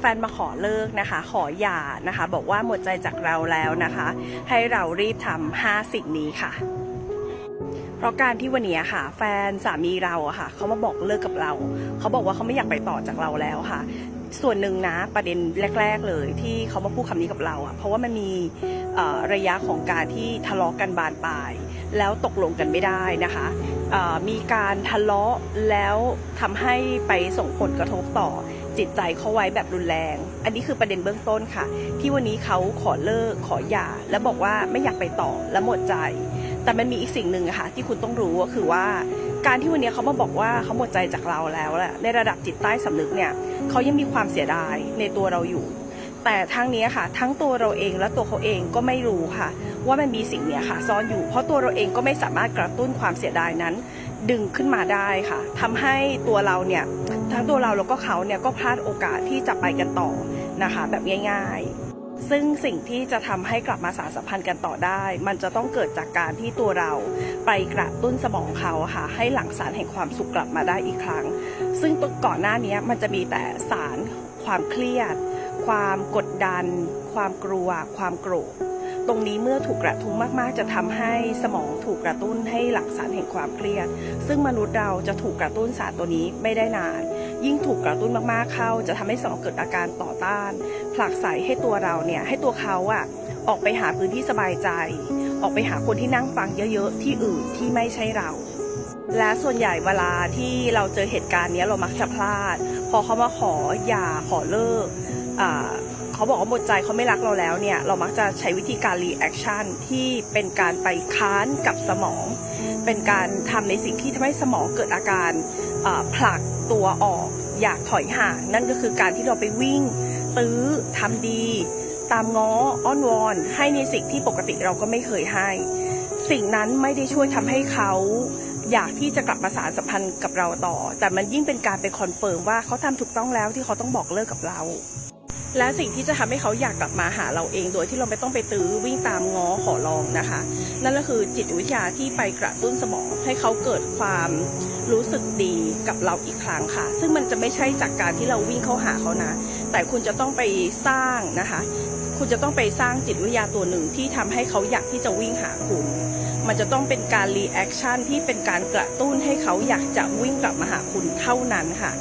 แฟนมาขอเลิกนะคะ ขอหย่านะคะ บอกว่าหมดใจจากเราแล้วนะคะ ให้เรารีบทำห้าสิ่งนี้ค่ะเพราะการที่วันนี้ค่ะ แฟนสามีเราอะค่ะเขามาบอกเลิกกับเรา เขาบอกว่าเขาไม่อยากไปต่อจากเราแล้วค่ะ ส่วนหนึ่งนะประเด็นแรก ๆ เลยที่เขามาพูดคำนี้กับเราอะเพราะว่ามันมีระยะของการที่ทะเลาะกันบานปลาย แล้วตกลงกันไม่ได้นะคะมีการทะเลาะแล้วทำให้ไปส่งผลกระทบต่อ จิตใจเขาไว้แบบรุนแรง อันนี้คือประเด็นเบื้องต้นค่ะ ที่วันนี้เขาขอเลิกขอหย่า แล้วบอกว่าไม่อยากไปต่อและหมดใจ แต่มันมีอีกสิ่งหนึ่งค่ะ ที่คุณต้องรู้ก็คือว่า การที่วันนี้เขามาบอกว่าเขาหมดใจจากเราแล้วแหละในระดับจิตใต้สำนึกเนี่ยเขายังมีความเสียดายในตัวเราอยู่ แต่ทั้งนี้ค่ะ ทั้งตัวเราเองและตัวเขาเองก็ไม่รู้ค่ะ ว่ามันมีสิ่งเนี้ยค่ะซ่อนอยู่ เพราะตัวเราเองก็ไม่สามารถกระตุ้นความเสียดายนั้น ดึงขึ้นมาได้ค่ะทำให้ตัวเราเนี่ย ทั้งตัวเราแล้วก็เขาเนี่ยก็พลาดโอกาสที่จะไปกันต่อนะคะ แบบง่าย ๆ ซึ่งสิ่งที่จะทำให้กลับมาสานสัมพันธ์กันต่อได้ มันจะต้องเกิดจากการที่ตัวเราไปกระตุ้นสมองเขาค่ะ ให้หลั่งสารแห่งความสุขกลับมาได้อีกครั้ง ซึ่งก่อนหน้านี้มันจะมีแต่สารความเครียด ความกดดัน ความกลัว ความโกรธตรงนี้เมื่อถูกกระทุ้งมากๆ จะทำให้สมองถูกกระตุ้นให้หลั่งสารแห่งความเครียด ซึ่งมนุษย์เราจะถูกกระตุ้นสารตัวนี้ไม่ได้นาน ยิ่งถูกกระตุ้นมากๆเข้า จะทำให้สมองเกิดอาการต่อต้าน ผลักใสให้ตัวเราเนี่ยให้ตัวเขาอะออกไปหาพื้นที่สบายใจ ออกไปหาคนที่นั่งฟังเยอะๆ ที่อื่นที่ไม่ใช่เรา และส่วนใหญ่เวลาที่เราเจอเหตุการณ์เนี้ยเรามักจะพลาด พอเขามาขออย่าขอเลิกเขาบอกว่าหมดใจเขาไม่รักเราแล้วเนี่ย เรามักจะใช้วิธีการรีแอคชั่นที่เป็นการไปค้านกับสมอง เป็นการทำในสิ่งที่ทำให้สมองเกิดอาการผลักตัวออก อยากถอยห่าง นั่นก็คือการที่เราไปวิ่ง ตื้อทำดี ตามง้ออ้อนวอน ให้ในสิ่งที่ปกติเราก็ไม่เคยให้ สิ่งนั้นไม่ได้ช่วยทำให้เขาอยากที่จะกลับมาสารสัมพันธ์กับเราต่อ แต่มันยิ่งเป็นการไปคอนเฟิร์มว่าเขาทำถูกต้องแล้วที่เขาต้องบอกเลิกกับเรา และสิ่งที่จะทำให้เขาอยากกลับมาหาเราเอง โดยที่เราไม่ต้องไปตื้อวิ่งตามง้อขอลองนะคะ นั่นก็คือจิตวิทยาที่ไปกระตุ้นสมองให้เขาเกิดความรู้สึกดีกับเราอีกครั้งค่ะ ซึ่งมันจะไม่ใช่จากการที่เราวิ่งเข้าหาเขานะ แต่คุณจะต้องไปสร้างนะคะ คุณจะต้องไปสร้างจิตวิทยาตัวหนึ่งที่ทำให้เขาอยากที่จะวิ่งหาคุณมันจะต้องเป็นการรีแอคชั่นที่เป็นการกระตุ้นให้เขาอยากจะวิ่งกลับมาหาคุณเท่านั้นค่ะ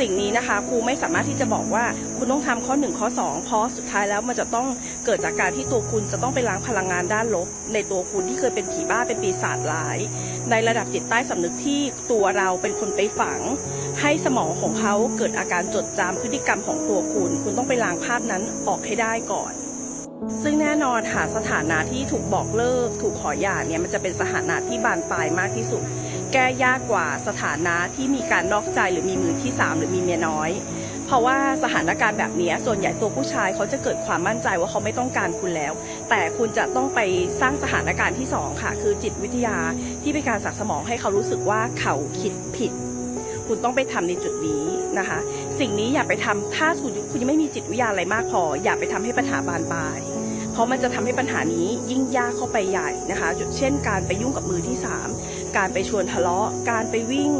สิ่งนี้นะคะครูไม่สามารถที่จะบอกว่าคุณต้องทำข้อหนึ่งข้อสองเพราะสุดท้ายแล้วมันจะต้องเกิดจากการที่ตัวคุณจะต้องไปล้างพลังงานด้านลบ ในตัวคุณที่เคยเป็นผีบ้าเป็นปีศาจร้าย ในระดับจิตใต้สำนึกที่ตัวเราเป็นคนไปฝัง ให้สมองของเขาเกิดอาการจดจำพฤติกรรมของตัวคุณ คุณต้องไปล้างภาพนั้นออกให้ได้ก่อน ซึ่งแน่นอนหาสถานะที่ถูกบอกเลิก ถูกขอหย่าเนี่ยมันจะเป็นสถานะที่บานปลายมากที่สุด แก้ยากกว่าสถานะที่มีการนอกใจหรือมีมือที่สามหรือมีเมียน้อย เพราะว่าสถานการณ์แบบนี้ส่วนใหญ่ตัวผู้ชายเขาจะเกิดความมั่นใจว่าเขาไม่ต้องการคุณแล้ว แต่คุณจะต้องไปสร้างสถานการณ์ที่สองค่ะ คือจิตวิทยาที่เป็นการสักสมองให้เขารู้สึกว่าเขาคิดผิด คุณต้องไปทำในจุดนี้นะคะ สิ่งนี้อย่าไปทำถ้าคุณคุณยังไม่มีจิตวิทยาอะไรมากพอ อย่าไปทำให้ปัญหาบานปลาย เพราะมันจะทำให้ปัญหานี้ยิ่งยากเข้าไปใหญ่นะคะเช่น การไปยุ่งกับมือที่สามการไปชวนทะเลาะ การไปวิ่ง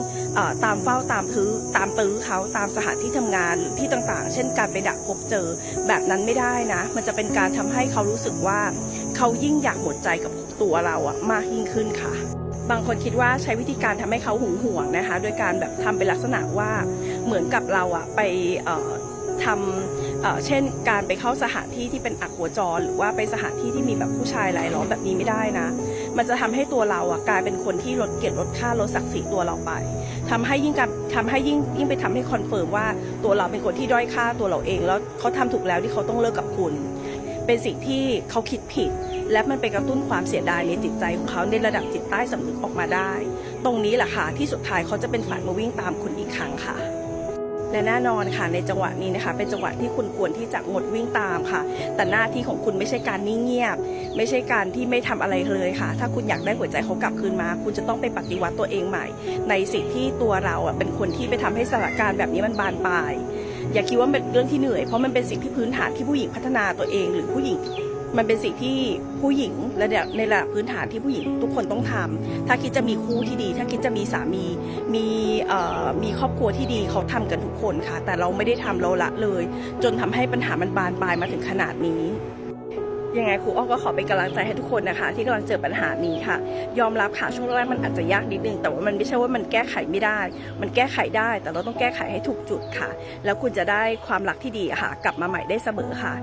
ตามเฝ้าตามพื้ตามตื้อเขาตามสถานที่ทำงานหรือที่ต่างๆ เช่น การไปดักพบเจอแบบนั้นไม่ได้นะ มันจะเป็นการทำให้เขารู้สึกว่า เขายิ่งอยากหมดใจกับตัวเราอะมากยิ่งขึ้นค่ะ บางคนคิดว่าใช้วิธีการทำให้เขาหึงหวงนะคะ โดยการแบบทำเป็นลักษณะว่าเหมือนกับเราอะไปทำเช่นการไปเข้าสถานที่ที่เป็นอักหัวจร หรือว่าไปสถานที่ที่มีแบบผู้ชายหลายล้อมแบบนี้ไม่ได้นะ มันจะทำให้ตัวเราอะกลายเป็นคนที่ลดเกียรติลดค่าลดศักดิ์ศรีตัวเราไปทำให้ยิ่งการทำให้ยิ่งยิ่งไปทำให้คอนเฟิร์มว่าตัวเราเป็นคนที่ด้อยค่าตัวเราเอง แล้วเขาทำถูกแล้วที่เขาต้องเลิกกับคุณ เป็นสิ่งที่เขาคิดผิด และมันไปกระตุ้นความเสียดายในจิตใจของเขาในระดับจิตใต้สำนึกออกมาได้ ตรงนี้แหละค่ะที่สุดท้ายเขาจะเป็นฝ่ายมาวิ่งตามคุณอีกครั้งค่ะและแน่นอนค่ะในจังหวะนี้นะคะ เป็นจังหวะที่คุณควรที่จะงดวิ่งตามค่ะ แต่หน้าที่ของคุณไม่ใช่การนิ่งเงียบ ไม่ใช่การที่ไม่ทำอะไรเลยค่ะ ถ้าคุณอยากได้หัวใจเขากลับคืนมา คุณจะต้องไปปฏิวัติตัวเองใหม่ ในสิ่งที่ตัวเราอะเป็นคนที่ไปทำให้สถานการณ์แบบนี้มันบานปลายอย่าคิดว่าเป็นเรื่องที่เหนื่อยเพราะมันเป็นสิ่งที่พื้นฐานที่ผู้หญิงพัฒนาตัวเอง หรือผู้หญิง มันเป็นสิ่งที่ผู้หญิงและในระดับพื้นฐานที่ผู้หญิงทุกคนต้องทำถ้าคิดจะมีคู่ที่ดี ถ้าคิดจะมีสามีมีมีครอบครัวที่ดีเขาทำกันทุกคนค่ะ แต่เราไม่ได้ทำเราละเลย จนทำให้ปัญหามันบานปลายมาถึงขนาดนี้ยังไงครูอ้อก็ขอเป็นกำลังใจให้ทุกคนนะคะ ที่กำลังเจอปัญหานี้ค่ะ ยอมรับค่ะช่วงแรกมันอาจจะยากนิดนึง แต่ว่ามันไม่ใช่ว่ามันแก้ไขไม่ได้ มันแก้ไขได้ แต่เราต้องแก้ไขให้ถูกจุดค่ะ แล้วคุณจะได้ความรักที่ดีะค่ะ กลับมาใหม่ได้เสมอค่ะ